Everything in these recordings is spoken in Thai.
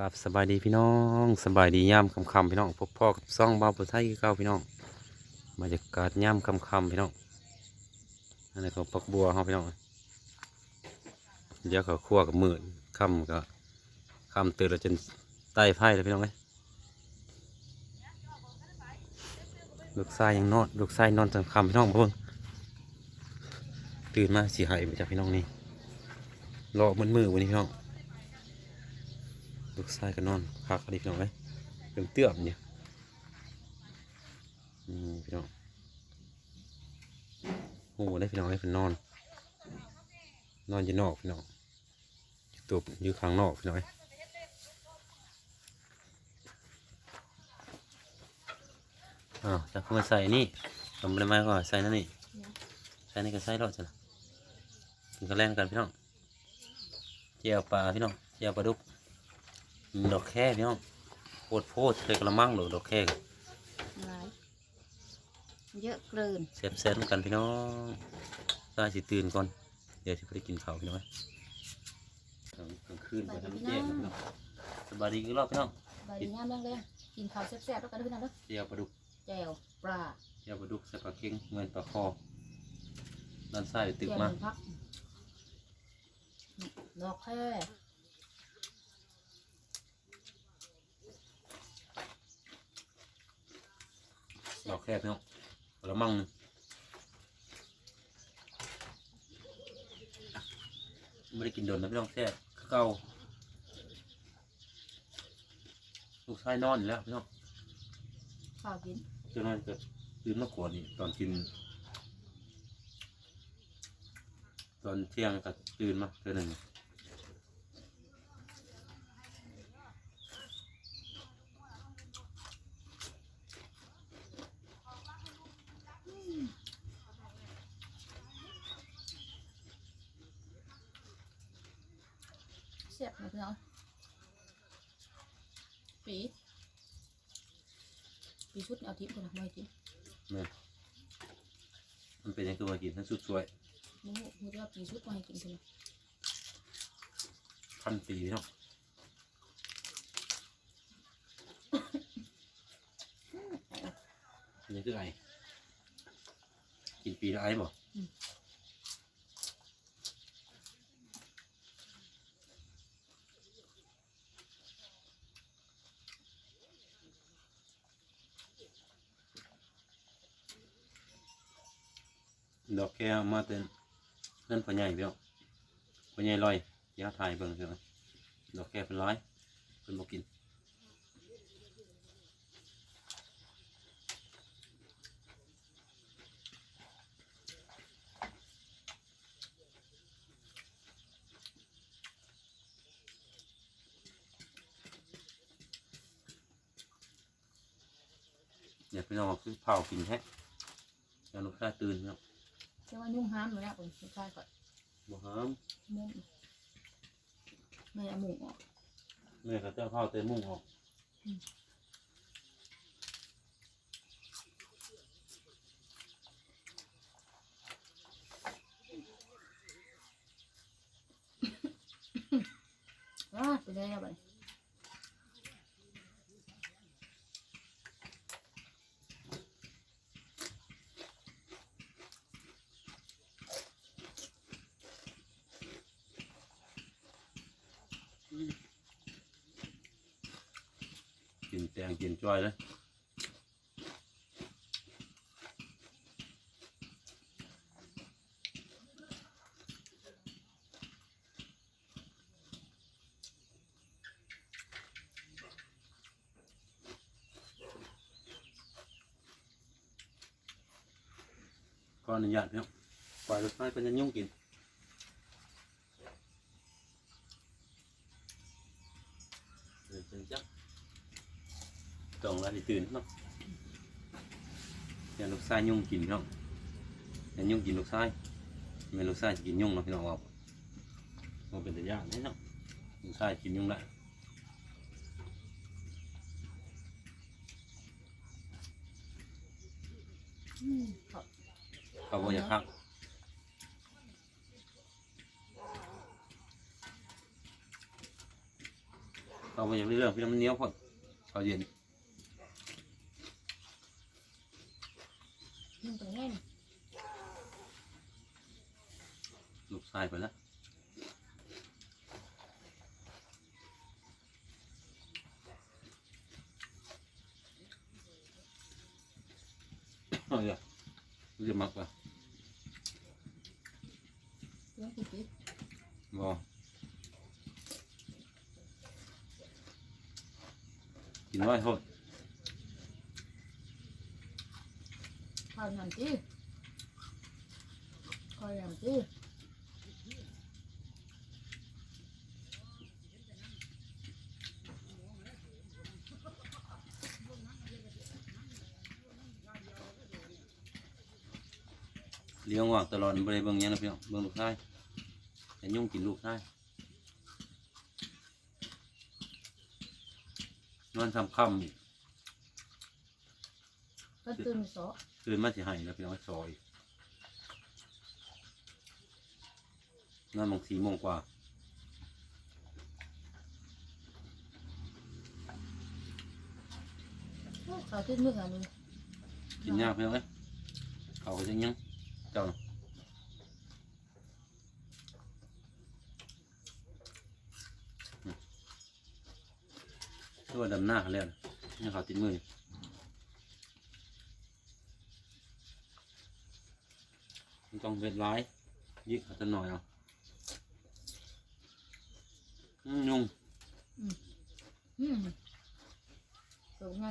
กับสบายดีพี่น้องสบายดีย่ำคำคำพี่น้องพบพ่อกับซ่องบ้าปุไทยคือเก้าพี่น้องบรรยากาศย่ำคำคำพี่น้องอันนี้ก็ปักบัวเขาพี่น้องเดี๋ยวเขาคั่วกับมืดคำก็คำตื่นแล้วจนใต้ไพ่เลยพี่น้องเลยลูกชายยังนอนลูกชายนอนตอนคำพี่น้องเพิ่งตื่นมาสีหายไปจากพี่น้องนี่รอมืดมือวันนี้พี่น้อง ลูกชายก็นอนพักดีพี่น้องเลยเติมเตื้อมเนี่ยอืมพี่น้องโอ้ได้พี่น้องให้เป็นนอน นอนอยู่นอกพี่น้องตัวอยู่ข้างนอกพี่น้องอ้ยอ้าวจะเข้ามาใส่นี่ทำอะไรมาก็ใส่นั่นนี่ใส่นี่ก็ใส่รอดจ้ะกินกันแล่นกันพี่น้องเจียวปลาพี่น้องเจียวปลาดุก ดอกแค่พี่น้องโพดโพดเลยกระมังหรือดอกแค่หลายเยอะเกินเซฟเซนกันพี่น้องได้สิตื่นก่อน เดี๋ยวจะไปกินข้าวพี่น้องกลางคืนไปทำแจ้งพี่น้องสบายดีกี่รอบพี่น้องใบดีงามแรงๆกินข้าวแซ่บๆแล้วกันด้วยนะเด้อเจียวปลาดุกแจ่วปลาเจียวปลาดุกใส่ปลาเค็งเงินปลาคอด้านซ้ายตึกแจ่วมาหนึ่งพักดอกแค่ อกแค่พี่น้องกระมังหนึงไม่ได้กินโดนนะพี่น้องแซ่บคือเก่าลูกชายนอนอยู่แล้วพี่น้องข้าวกินเจ้าน้อยจะตื่นมาขวดนี่ตอนกิน ตอนเที่ยงก็ตื่นมาเทื่อหนึ่ง ซ่บนะพี่น้องปีปีชุดเอาทิพย์คนละไม่ทิพย์แม่นมันเป็นยังไงมากินทั้งสุดสวยมึงมึงจะเอาปีชุดมาให้กินคนละพันปีเนาะอันนี้คือไอกินปีละไอบ่ ดอกแก้วมาเต้นเงินพ่อใหญ่พี่น้องพ่อใหญ่ลอยยาทายเบิ่งเถอะดอกแก้วเป็นร้อยเป็นบ่กินเนี่ยพี่น้องคือเผากินแท้ยังลูกชาตื่นเนาะ เชื่อว่ายุ่งห้ามเลยนะคนสุดท้ายก่อนบ่หามมุ่งไม่เอาหมูออกแม่เขาเจ้าเผาเต็มมุ้งออกอ่าไปเลยเอาไป กินแตงกินจ้อยเลยก็อนุญาตพี่น้องปล่อยรถไฟเป็นยังยุ่งกิน ตรงแล้วที่ตื่นเนาะอย่าลูกชายยุ่งกินพี่น้องอย่ายุ่งกินลูกชายไม่ลูกชายจะกินยุ่งเนาะพี่น้องบอกมันเป็นตัวอย่างนี่เนาะลูกชายกินยุ่งได้อืมขอบเขาบอกอย่าข้างเอาไปอย่างเรื่องพี่น้ำมันเหนี้ยวพอดเอาเย็นนึ่งตรงนี้นี่ ลูกชายไปแล้ว เอาเดี๋ยวเรียกมักป่ะเรื่องกี่ปี บอกินไว้โทษ ข้าวน้ำจีข้าวน้ำจี เลี้ยงว่างตลอดบริเบิ่งหยังนะพี่น้องเบิ่งลูกชายแต่ยุ่งกินลูกชายนอนทำค่ำอีกก็ตื่นสอตื่นมาสิให้แล้วพี่น้องซอยนอนบางสี่โมงกว่าโอ้ข้าวที่มืออะมึงกินยากพี่น้องเอ้ยเขาก็จะยัง เจ้าตัวดำหน้าเขาแล้วนะนี่เขาติดมือต้องเป็นร้ายยิกเขาจะหน่อยเอาอืมยุงอืมสูงไง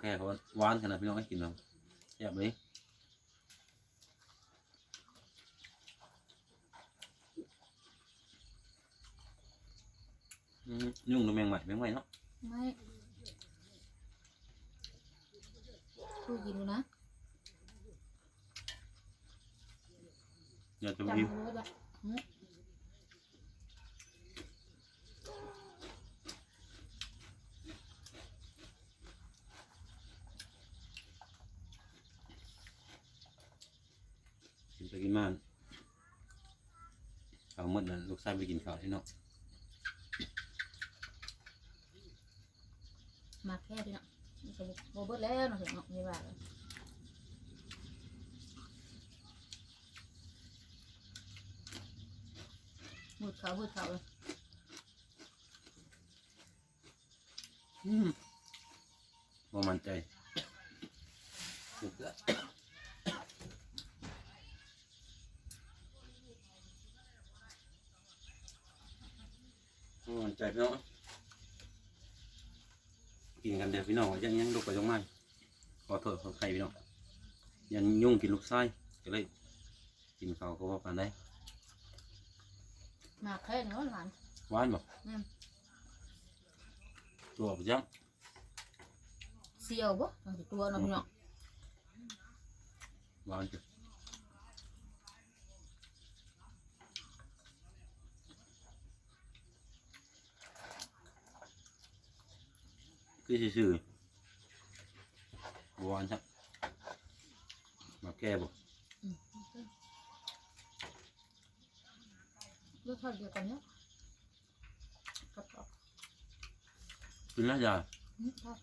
แค่เขาหวานขนาดพี่น้องให้กินเราแซ่บเลยอืมยุ่งตัวแมงใหม่แมงใหม่เนาะไม่คุยกินดูนะอย่าจะจำวิวรู้ละหืมกินไป กินมาข้าวหมดนั่นลูกชายไปกินข้าวที่เนาะมาแค่ที่เนาะมันก็โบเบิดแล้วเนาะเห็นเนาะไม่ว่าเลยหมดเขาวหมดเขาวเลยอืมบ่มั่นใจลูกเด้อบ่มั่น ใจพี่น้องกินกันเดี๋ยวพี่น้องยังยังลูกไปยังไม่ขอโทษขอใครพี่น้องยันยุ่งกินลูกไส้ก็เลยกินข้าวก็ว่ากันได้มาแค่เนาะหลานหวานบ่อืมตัวบ่จังเสียวบ่ตั้งแต่ตัวเนาะพี่เนาะหวานจ้ะ คือซื่อๆหวานครับมาแก้บ่อืมรสชาติเดียวกันเนาะกับกับเป็นแล้วยาอืมครับ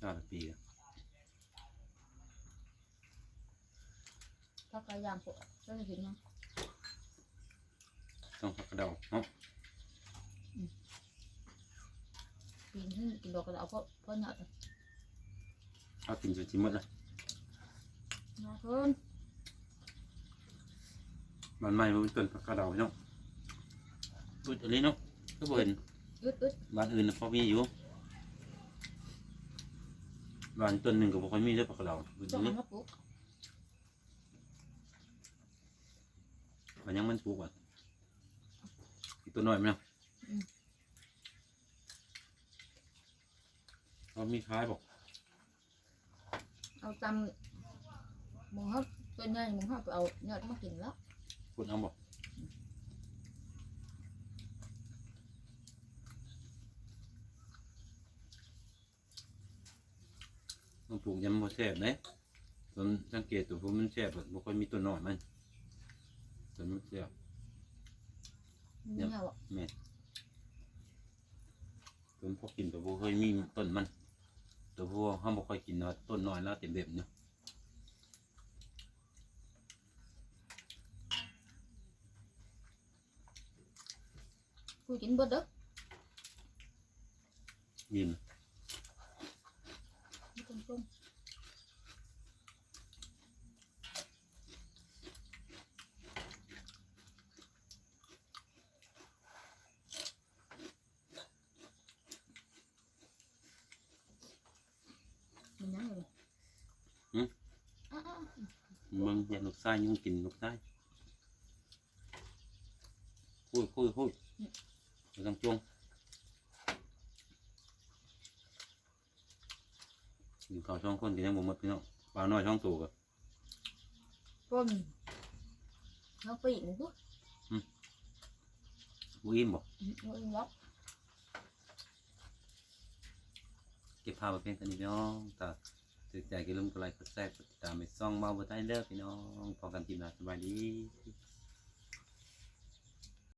ยาละปีอะถ้ากายามปวดก็จะเห็นเนาะต้องผักกระเดาเนาะ ปีนขึ้นกินดอกกระเอาเพราะเพราะหยาดเอากินจนชิมหมดละนะเพิ่นมันใหม่มันเป็นต้นผักกระเดาเนาะพูดอะไรเนาะก็บ่เห็นอึดอึดบ้านอื่นน่ะพอมีอยู่บ้านต้นหนึ่งก็บ่ค่อยมีเด้อผักกระเดาพูดจ้องนี้มาปลูกมันยังมันปลูกอะอีกตัวน้อยมั้ยเนาะ เอามีขายบอกเอาตำหมูเขาเป็นไงหมูเขาไปเอายอดมากินแล้วพูดเอาบอกต้องปลูกยำบ่แซ่บเด้ต้นสังเกตตัวผมมันแซ่บบ่ค่อยมีต้นน้อยมันต้นมันแซ่บมันไม่เอาอะแม่นต้นพอกินตัวบ่เคยมีต้นมัน ตัวพวกห้ามบ่ค่อยกินเนาะต้นน้อยแล้วเต็มเบ็บเนาะกูกินเบิดเด้อยิ้มไม่ต้องต้มมันยังอยู่อะอะ มึงอย่าลูกชายยุ่งกินลูกชายคุยคุยคุยไม่ต้องจ้วงกินข้าวช่องคนกิ นยังบ่หมดพี่น้องปลาน้อยช่องตัวกับต้มน้องปีกนี่กูบ่อิ่มบ่อืมเอาอีกแล้วเก็บภาพไว้เพียงเท่านี้พี่น้องถ้า ถือใจกิลุมกดไลค์กดแทรกกดติดตามไปซ่องเบาบนได้เด้อพี่น้องพอกันทีมงานสบายดี